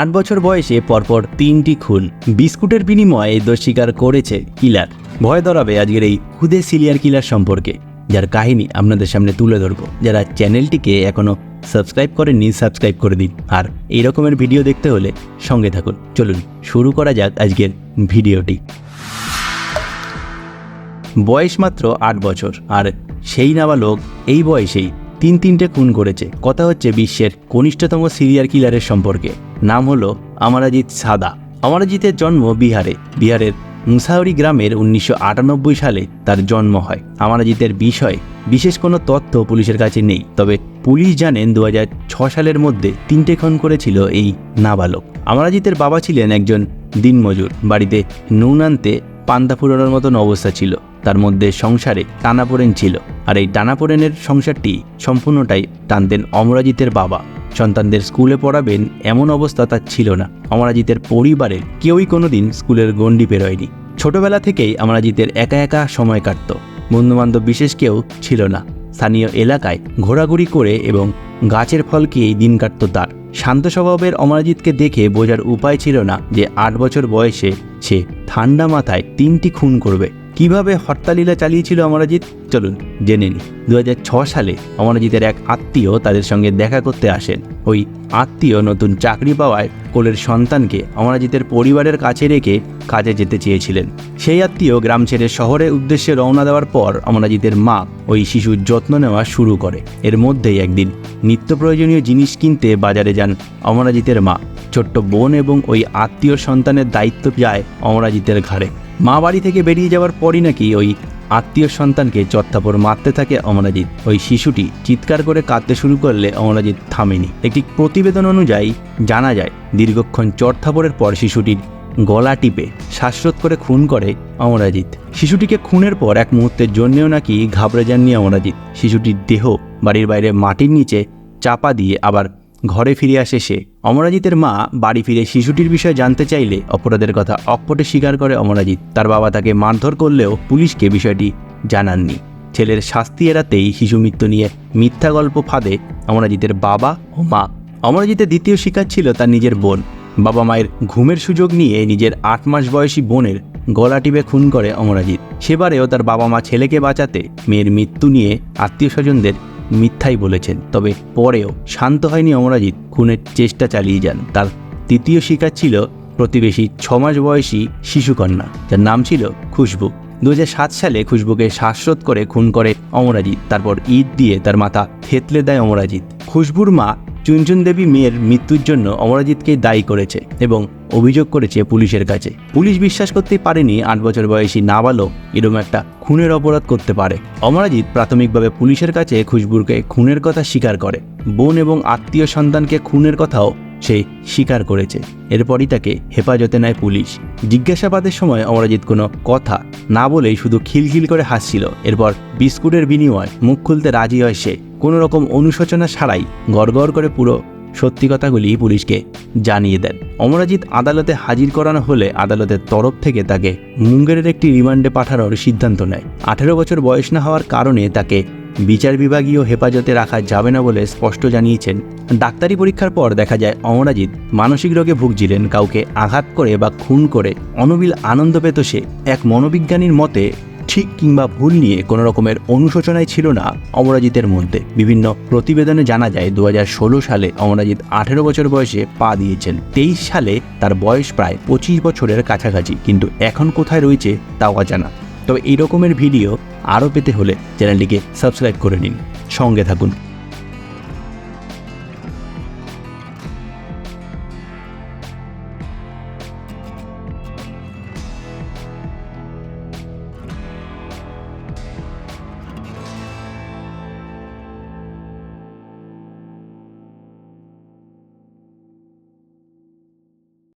আট বছর বয়সে পরপর তিনটি খুন। বিস্কুটের বিনিময়ে দোষ স্বীকার করেছে কিলার। ভয় ধরাবে আজকের এই খুদে সিরিয়ার কিলার সম্পর্কে। যার কাহিনী আপনাদের সামনে তুলে ধরবো। যারা চ্যানেলটিকে এখনও সাবস্ক্রাইব করেননি, সাবস্ক্রাইব করে দিন। আর এই রকমের ভিডিও দেখতে হলে সঙ্গে থাকুন। চলুন, শুরু করা যাক আজকের ভিডিওটি। বয়স মাত্র আট বছর, আর সেই নাবালক এই বয়সেই তিন তিনটে খুন করেছে। কথা হচ্ছে বিশ্বের কনিষ্ঠতম সিরিয়ার কিলারের সম্পর্কে। নাম হলো আমারাজিৎ সাদা। আমারাজিতের জন্ম বিহারে। বিহারের মুসাউরি গ্রামের উনিশশো আটানব্বই সালে তার জন্ম হয়। আমারাজিতের বিষয়ে, বিশেষ কোনো তথ্য পুলিশের কাছে নেই, তবে পুলিশ জানেন দু সালের মধ্যে তিনটে খুন করেছিল এই নাবালক। আমারাজিতের বাবা ছিলেন একজন দিনমজুর। বাড়িতে নুন আনতে পান্তা ফুরানোর মতন অবস্থা ছিল। তার মধ্যে সংসারে টানাপোড়েন ছিল। আর এই টানাপোড়েনের সংসারটি সম্পূর্ণটাই টানতেন অমরাজিতের বাবা। সন্তানদের স্কুলে পড়াবেন এমন অবস্থা তার ছিল না। অমরাজিতের পরিবারের কেউই কোনোদিন স্কুলের গণ্ডি পেরোয়নি। ছোটবেলা থেকেই অমরাজিতের একা একা সময় কাটত। বন্ধুবান্ধব বিশেষ কেউ ছিল না। স্থানীয় এলাকায় ঘোরাঘুরি করে এবং গাছের ফল খেয়েই দিন কাটত তার। শান্ত স্বভাবের অমরাজিৎকে দেখে বোঝার উপায় ছিল না যে আট বছর বয়সে সে ঠান্ডা মাথায় তিনটি খুন করবে। কীভাবে হরতালীলা চালিয়েছিল অমরাজিৎ? চলুন জেনে নিই। দু সালে অমরাজিতের এক আত্মীয় তাদের সঙ্গে দেখা করতে আসেন। ওই আত্মীয় নতুন চাকরি পাওয়ায় কোলের সন্তানকে অমরাজিতের পরিবারের কাছে রেখে কাজে যেতে চেয়েছিলেন। সেই আত্মীয় গ্রাম ছেড়ে শহরের উদ্দেশ্যে রওনা দেওয়ার পর অমরাজিতের মা ওই শিশুর যত্ন নেওয়া শুরু করে। এর মধ্যেই একদিন নিত্য প্রয়োজনীয় জিনিস কিনতে বাজারে যান অমরাজিতের মা। ছোট্ট বোন এবং ওই আত্মীয় সন্তানের দায়িত্ব যায় অমরাজিতের ঘাড়ে। মা বাড়ি থেকে বেরিয়ে যাওয়ার পরই নাকি ওই আত্মীয় সন্তানকে চত্থাপর মারতে থাকে অমরাজিৎ। ওই শিশুটি চিৎকার করে কাঁদতে শুরু করলে অমরাজিৎ থামেনি। একটি প্রতিবেদন অনুযায়ী জানা যায়, দীর্ঘক্ষণ চটথাপড়ের পর শিশুটির গলা টিপে শ্বাসরোধ করে খুন করে অমরাজিৎ। শিশুটিকে খুনের পর এক মুহূর্তের জন্যেও নাকি ঘাবড়ে যাননি অমরাজিৎ। শিশুটির দেহ বাড়ির বাইরে মাটির নিচে চাপা দিয়ে আবার ঘরে ফিরে আসে সে। অমরাজিতের মা বাড়ি ফিরে শিশুটির বিষয়ে জানতে চাইলে অপরাধের কথা অকপটে স্বীকার করে অমরাজিৎ। তার বাবা তাকে মারধর করলেও পুলিশকে বিষয়টি জানাননি। ছেলের শাস্তি এড়াতেই শিশু মৃত্যু নিয়ে মিথ্যা গল্প ফাঁদে অমরাজিতের বাবা ও মা। অমরাজিতের দ্বিতীয় শিকার ছিল তার নিজের বোন। বাবা মায়ের ঘুমের সুযোগ নিয়ে নিজের আট মাস বয়সী বোনের গলা টিপে খুন করে অমরাজিৎ। সেবারেও তার বাবা মা ছেলেকে বাঁচাতে মেয়ের মৃত্যু নিয়ে আত্মীয় স্বজনদের মিথ্যাই বলেছেন, তবে পরেও শান্ত হয়নি অমরাজিৎ, খুনের চেষ্টা চালিয়ে যান। তার তৃতীয় শিকার ছিল প্রতিবেশী ছমাস বয়সী শিশুকন্যা, যার নাম ছিল খুশবু। দু হাজার সাত সালে খুশবুকে শ্বাসরোধ করে খুন করে অমরাজিৎ, তারপর ঈদ দিয়ে তার মাথা থেতলে দেয় অমরাজিৎ। খুশবুর মা চুনচুন দেবী মেয়ের মৃত্যুর জন্য অমরাজিৎকে দায়ী করেছে এবং অভিযোগ করেছে পুলিশের কাছে। পুলিশ বিশ্বাস করতেই পারেনি আট বছর বয়সী নাবালক এরকম একটা খুনের অপরাধ করতে পারে। অমরাজিৎ প্রাথমিকভাবে পুলিশের কাছে খুশবুরকে খুনের কথা স্বীকার করে। বোন এবং আত্মীয় সন্তানকে খুনের কথাও সে স্বীকার করেছে। এরপরই তাকে হেফাজতে নেয় পুলিশ। জিজ্ঞাসাবাদের সময় অমরাজিৎ কোনো কথা না বলেই শুধু খিলখিল করে হাসছিল। এরপর বিস্কুটের বিনিময় মুখ খুলতে রাজি হয় সে। কোনো রকম অনুশোচনা ছাড়াই গড়গড় করে পুরো সত্যি কথাগুলি পুলিশকে জানিয়ে দেন। অমরাজিৎ আদালতে হাজির করানো হলে আদালতের তরফ থেকে তাকে মুঙ্গেরের একটি রিমান্ডে পাঠানোর সিদ্ধান্ত নেয়। আঠেরো বছর বয়স না হওয়ার কারণে তাকে বিচার বিভাগীয় হেফাজতে রাখা যাবে না বলে স্পষ্ট জানিয়েছেন। ডাক্তারি পরীক্ষার পর দেখা যায়, অমরাজিৎ মানসিক রোগে ভুগছিলেন, কাউকে আঘাত করে বা খুন করে অনবিল আনন্দ পেত সে। এক মনোবিজ্ঞানীর মতে ঠিক কিংবা ভুল নিয়ে কোনো রকমের অনুশোচনাই ছিল না অমরাজিতের মধ্যে। বিভিন্ন প্রতিবেদনে জানা যায় দু হাজার ষোলো সালে অমরাজিৎ আঠেরো বছর বয়সে পা দিয়েছেন। তেইশ সালে তার বয়স প্রায় পঁচিশ বছরের কাছাকাছি, কিন্তু এখন কোথায় রয়েছে তাও অজানা। তবে এই রকমের ভিডিও আরও পেতে হলে চ্যানেলটিকে সাবস্ক্রাইব করে নিন। সঙ্গে থাকুন।